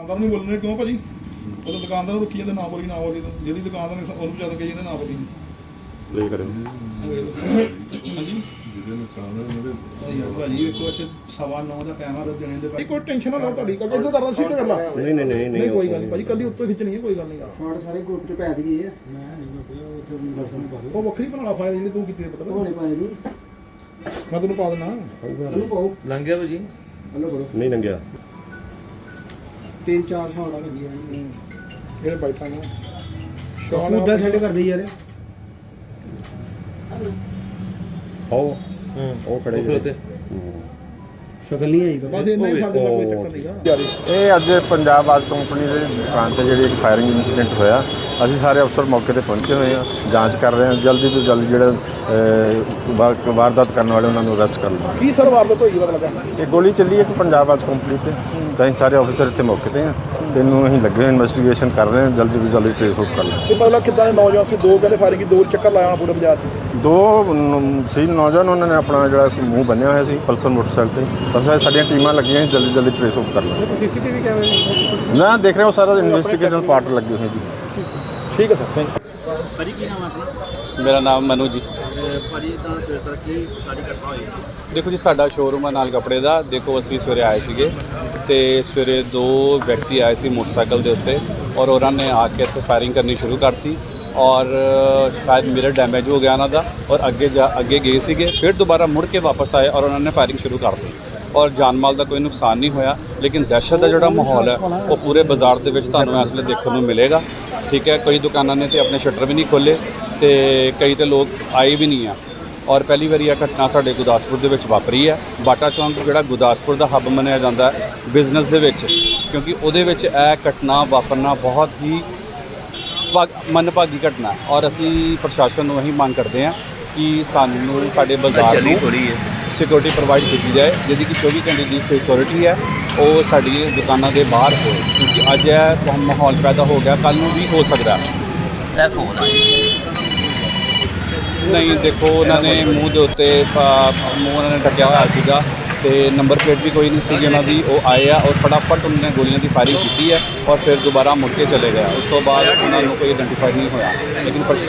ਦੁਕਾਨਦਾਰ ਨੂੰ ਬੋਲਣੇ ਕਿਉਂ ਭਾਜੀ? ਉਹ ਤਾਂ ਦੁਕਾਨਦਾਰ ਨੂੰ ਰੁਕੀ ਜਾਂਦੇ ਨਾ ਬੋਲੀ ਨਾ ਬੋਲੀ ਜਿਹਦੀ ਦੁਕਾਨਦਾਰ ਨੇ ਉਹਨੂੰ ਜ਼ਿਆਦਾ ਕਹੀ ਜਾਂਦੇ ਨਾ ਬੋਲੀ। ਲੈ ਕਰੇ ਹਾਂਜੀ? ਜਿਹਦੇ ਨੁਕਸਾਨ ਹੈ ਉਹਨਾਂ ਦੇ ਭਾਜੀ ਵੇਖੋ ਅੱਛੇ ਸਵਾ 9 ਦਾ ਟਾਈਮ ਆ ਤੇ ਦਿਨੇ ਦੇ ਭਾਈ ਕੋਈ ਟੈਨਸ਼ਨ ਨਾ ਲਓ ਤੁਹਾਡੀ ਕੱਲ ਇੱਧਰ ਕਰਨਾ ਸਿੱਧੇ ਕਰ ਲਾ। ਨਹੀਂ ਨਹੀਂ ਨਹੀਂ ਨਹੀਂ ਕੋਈ ਗੱਲ ਨਹੀਂ ਭਾਜੀ ਕੱਲੀ ਉੱਤੋਂ ਖਿੱਚਣੀ ਹੈ ਕੋਈ ਗੱਲ ਨਹੀਂ ਸ਼ਾਰਟ ਸਾਰੇ ਗਰੁੱਪ ਚ ਪੈ ਗਈ ਹੈ। ਮੈਂ ਨਹੀਂ ਕੋਈ ਉੱਥੇ ਦਰਸ਼ਨ ਕਰ ਉਹ ਵੱਖਰੀ ਬਣਾ ਫਾਇਲ ਜਿਹੜੀ ਤੂੰ ਕੀਤੀ ਹੈ ਪਤਾ ਹੋਣੇ ਪਾਏ ਦੀ ਮੈਂ ਤੈਨੂੰ ਪਾ ਦੇਣਾ ਹਲੋ ਪਾਓ। ਲੰਘ ਗਿਆ ਭਾਜੀ। ਹਲੋ ਕਰੋ ਨਹੀਂ ਲੰਗਿਆ ਤਿੰਨ ਚਾਰ ਸ਼ਾਰਟਾਂ ਲੱਗੀਆਂ ਜਿਹੜੇ ਬਾਈਕਾਂ ਨੂੰ ਉਦਾਂ ਸੈੱਟ ਕਰਦੇ ਯਾਰ। ਉਹ। ਹੂੰ। ਉਹ ਖੜੇ ਉਹ ਤੇ। ਸ਼ਕਲ ਨਹੀਂ ਆਈ ਬਸ ਇੰਨਾ ਹੀ ਸਾਡੇ ਦਾ ਕੋਈ ਚੱਕਰ ਨਹੀਂਗਾ ਇਹ ਅੱਜ ਪੰਜਾਬ ਆਜ ਕੰਪਨੀ ਦੇ ਦੁਕਾਨ ਤੇ ਜਿਹੜੀ ਇੱਕ ਫਾਇਰਿੰਗ ਇਨਸੀਡੈਂਟ ਹੋਇਆ ਅਸੀਂ ਸਾਰੇ ਅਫਸਰ ਮੌਕੇ ਤੇ ਪਹੁੰਚੇ ਹੋਏ ਹਾਂ ਜਾਂਚ ਕਰ ਰਹੇ ਹਾਂ ਜਲਦੀ ਤੋਂ ਜਲਦੀ ਜਿਹੜੇ ਅਹ, ਵਾ- ਵਾਰਦਾਤ ਕਰਨ ਵਾਲੇ ਉਹਨਾਂ ਨੂੰ ਅਰੈਸਟ ਕਰ ਲਵਾਂਗੇ। ਕੀ ਸਰ ਵਾਰਦਾਤ ਹੋਈ ਪਤਾ ਲੱਗਾ? ਇਹ ਗੋਲੀ ਚੱਲੀ ਇੱਕ ਪੰਜਾਬ ਆਜ ਕੰਪਨੀ ਤੇ ਤਾਂ ਅਸੀਂ ਸਾਰੇ ਅਫਸਰ ਇੱਥੇ ਮੌਕੇ ਤੇ ਹਾਂ। ਤੇ ਇਹਨੂੰ ਅਸੀਂ ਲੱਗੇ ਹੋਏ ਇਨਵੈਸਟੀਗੇਸ਼ਨ ਕਰ ਰਹੇ ਹਾਂ ਜਲਦੀ ਤੋਂ ਜਲਦੀ ਟ੍ਰੇਸ ਆਊਟ ਕਰ ਲਾਂਗੇ ਇਹ ਪਤਾ ਲੱਗਾ ਕਿੱਦਾਂ ਦੇ ਨੌਜਵਾਨ ਸੀ? ਦੋ ਕਹਿੰਦੇ ਫਾਇਰਿੰਗ ਦੋ ਚੱਕਰ ਲਾਇਆ ਹੋਣਾ ਪੂਰੇ ਬਾਜ਼ਾਰ 'ਚ। ਦੋ ਨ- ਸੀ ਨੌਜਵਾਨ ਉਹਨਾਂ ਨੇ ਆਪਣਾ ਜਿਹੜਾ ਸੀ ਮੂੰਹ ਬੰਨਿਆ ਹੋਇਆ ਸੀ ਪਲਸਰ ਮੋਟਰਸਾਈਕਲ ਤੇ। ਬਸ ਇਹ ਸਾਡੀਆਂ ਟੀਮਾਂ ਲੱਗੀਆਂ ਸੀ, ਜਲਦੀ ਜਲਦੀ ਟ੍ਰੇਸ ਆਊਟ ਕਰ ਲਾਂਗੇ ਸੀਸੀਟੀਵੀ ਕੈਮਰੇ ਨਾ ਦੇਖ ਰਹੇ ਹੋ ਸਾਰਾ ਇਨਵੈਸਟੀਗੇਸ਼ਨ ਪਾਰਟ ਲੱਗੇ ਹੋਏ ਜੀ। ਠੀਕ ਹੈ ਸਰ ਥੈਂਕ ਮੇਰਾ ਨਾਮ ਮਨੂ ਜੀ। ਦੇਖੋ ਜੀ ਸਾਡਾ ਸ਼ੋਰੂਮ ਹੈ ਨਾਲ ਕੱਪੜੇ ਦਾ। ਦੇਖੋ ਅਸੀਂ ਸਵੇਰੇ ਆਏ ਸੀਗੇ ਤੇ ਸਵੇਰੇ ਦੋ ਵਿਅਕਤੀ ਆਏ ਸੀ ਮੋਟਰਸਾਈਕਲ ਦੇ ਉੱਤੇ ਔਰ ਉਹਨਾਂ ਨੇ ਆ ਕੇ ਇੱਥੇ ਫਾਇਰਿੰਗ ਕਰਨੀ ਸ਼ੁਰੂ ਕਰਤੀ ਔਰ ਸ਼ਾਇਦ ਮਿਰਰ ਡੈਮੇਜ ਹੋ ਗਿਆ ਉਹਨਾਂ ਦਾ ਔਰ ਅੱਗੇ ਜਾ ਅੱਗੇ ਗਏ ਸੀਗੇ। ਫਿਰ ਦੁਬਾਰਾ ਮੁੜ ਕੇ ਵਾਪਸ ਆਏ ਔਰ ਉਹਨਾਂ ਨੇ ਫਾਇਰਿੰਗ ਸ਼ੁਰੂ ਕਰ ਦਿੱਤੀ। ਔਰ ਜਾਨ ਮਾਲ ਦਾ ਕੋਈ ਨੁਕਸਾਨ ਨਹੀਂ ਹੋਇਆ ਲੇਕਿਨ ਦਹਿਸ਼ਤ ਦਾ ਜਿਹੜਾ ਮਾਹੌਲ ਹੈ ਉਹ ਪੂਰੇ ਬਾਜ਼ਾਰ ਦੇ ਵਿੱਚ ਤੁਹਾਨੂੰ ਇਸ ਵੇਲੇ ਦੇਖਣ ਨੂੰ ਮਿਲੇਗਾ। ਠੀਕ ਹੈ ਕਈ ਦੁਕਾਨਾਂ ਨੇ ਤੇ ਆਪਣੇ ਸ਼ਟਰ ਵੀ ਨਹੀਂ ਖੋਲੇ ਤੇ ਕਈ ਤੇ ਲੋਕ ਆਏ ਵੀ ਨਹੀਂ ਆ। ਔਰ ਪਹਿਲੀ ਵਾਰੀ ਇਹ ਘਟਨਾ ਸਾਡੇ ਗੁਰਦਾਸਪੁਰ ਦੇ ਵਿੱਚ ਵਾਪਰੀ ਹੈ। ਬਾਟਾ ਚੌਂਕ ਜਿਹੜਾ ਗੁਰਦਾਸਪੁਰ ਦਾ ਹੱਬ ਮੰਨਿਆ ਜਾਂਦਾ ਹੈ ਬਿਜ਼ਨਸ ਦੇ ਵਿੱਚ ਕਿਉਂਕਿ ਉਹਦੇ ਵਿੱਚ ਇਹ ਘਟਨਾ ਵਾਪਰਨਾ ਬਹੁਤ ਹੀ ਭਾਗ- ਮੰਦਭਾਗੀ ਘਟਨਾ ਔਰ ਅਸੀਂ ਪ੍ਰਸ਼ਾਸਨ ਨੂੰ ਇਹੀ ਮੰਗ ਕਰਦੇ ਹਾਂ ਕਿ ਸਾਨੂੰ ਸਾਡੇ ਬਾਜ਼ਾਰ ਨੂੰ ਸਿਕਿਉਰਿਟੀ ਪ੍ਰੋਵਾਈਡ ਕੀਤੀ ਜਾਏ, ਜਿਹਦੀ ਕਿ 24 ਘੰਟੇ ਦੀ ਸਿਕਿਉਰਿਟੀ ਹੈ, ਉਹ ਸਾਡੀ ਦੁਕਾਨਾਂ ਦੇ ਬਾਹਰ ਹੋਏ। ਕਿਉਂਕਿ ਅੱਜ ਇਹ ਬਹੁਤ ਮਾਹੌਲ ਪੈਦਾ ਹੋ ਗਿਆ ਕੱਲ ਨੂੰ ਵੀ ਹੋ ਸਕਦਾ। ਹੈ ਨਹੀਂ, ਦੇਖੋ, ਉਹਨਾਂ ਨੇ ਮੂੰਹ ਦੇ ਉੱਤੇ, ਪ- ਮੂੰਹ ਉਹਨਾਂ ਨੇ ਢੱਕਿਆ ਹੋਇਆ ਸੀਗਾ ਤੇ ਨੰਬਰ ਪਲੇਟ ਵੀ ਕੋਈ ਨਹੀਂ ਸੀ ਉਹਨਾਂ ਦੀ। ਉਹ ਆਏ ਆ ਔਰ ਫਟਾਫਟ ਉਹਨਾਂ ਨੇ ਗੋਲੀਆਂ ਦੀ ਫਾਇਰਿੰਗ ਕੀਤੀ ਹੈ ਔਰ ਫਿਰ ਦੁਬਾਰਾ ਮੁੜ ਕੇ ਚਲੇ ਗਏ ਉਸ ਤੋਂ ਬਾਅਦ ਉਹਨਾਂ ਨੂੰ ਕੋਈ ਆਇਡੈਂਟੀਫਾਈ ਨਹੀਂ ਹੋਇਆ। ਲੇਕਿਨ ਪਰਸ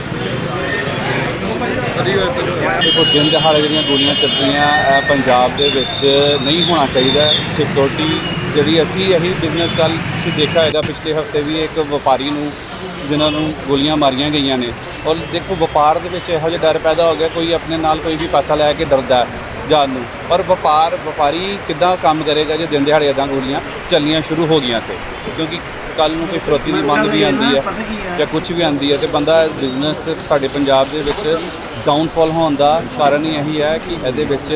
ਦੇਖੋ, ਦਿਨ ਦਿਹਾੜੇ ਜਿਹੜੀਆਂ ਗੋਲੀਆਂ ਚੱਲ ਰਹੀਆਂ ਪੰਜਾਬ ਦੇ ਵਿੱਚ ਨਹੀਂ ਹੋਣਾ ਚਾਹੀਦਾ। ਸਿਕਿਉਰਿਟੀ ਜਿਹੜੀ ਅਸੀਂ ਇਹੀ ਬਿਜ਼ਨਸ ਕੱਲ ਤੁਸੀਂ ਦੇਖਿਆ ਹੋਏਗਾ, ਪਿਛਲੇ ਹਫ਼ਤੇ ਵੀ ਇੱਕ ਵਪਾਰੀ ਨੂੰ ਜਿਨ੍ਹਾਂ ਨੂੰ ਗੋਲੀਆਂ ਮਾਰੀਆਂ ਗਈਆਂ ਨੇ। ਔਰ ਦੇਖੋ, ਵਪਾਰ ਦੇ ਵਿੱਚ ਇਹੋ ਜਿਹਾ ਡਰ ਪੈਦਾ ਹੋ ਗਿਆ, ਕੋਈ ਆਪਣੇ ਨਾਲ ਕੋਈ ਵੀ ਪੈਸਾ ਲੈ ਕੇ ਡਰਦਾ ਹੈ ਜਾਣ ਨੂੰ। ਪਰ ਵਪਾਰ, ਵਪਾਰੀ ਕਿੱਦਾਂ ਕੰਮ ਕਰੇਗਾ ਜੇ ਦਿਨ ਦਿਹਾੜੇ ਇਦਾਂ ਗੋਲੀਆਂ ਚੱਲਣੀਆਂ ਸ਼ੁਰੂ ਹੋ ਗਈਆਂ ਤੇ? ਕਿਉਂਕਿ ਕੱਲ ਨੂੰ ਕੋਈ ਫਰੋਤੀ ਦੀ ਮੰਗ ਵੀ ਆਉਂਦੀ ਹੈ, ਜਾਂ ਕੁਝ ਵੀ ਆਉਂਦੀ ਹੈ ਤੇ ਬੰਦਾ ਬਿਜ਼ਨਸ ਸਾਡੇ ਪੰਜਾਬ ਦੇ ਵਿੱਚ ਡਾਊਨਫਾਲ ਹੋਣ ਦਾ ਕਾਰਨ ਹੀ ਇਹੀ ਹੈ ਕਿ ਇਹਦੇ ਵਿੱਚ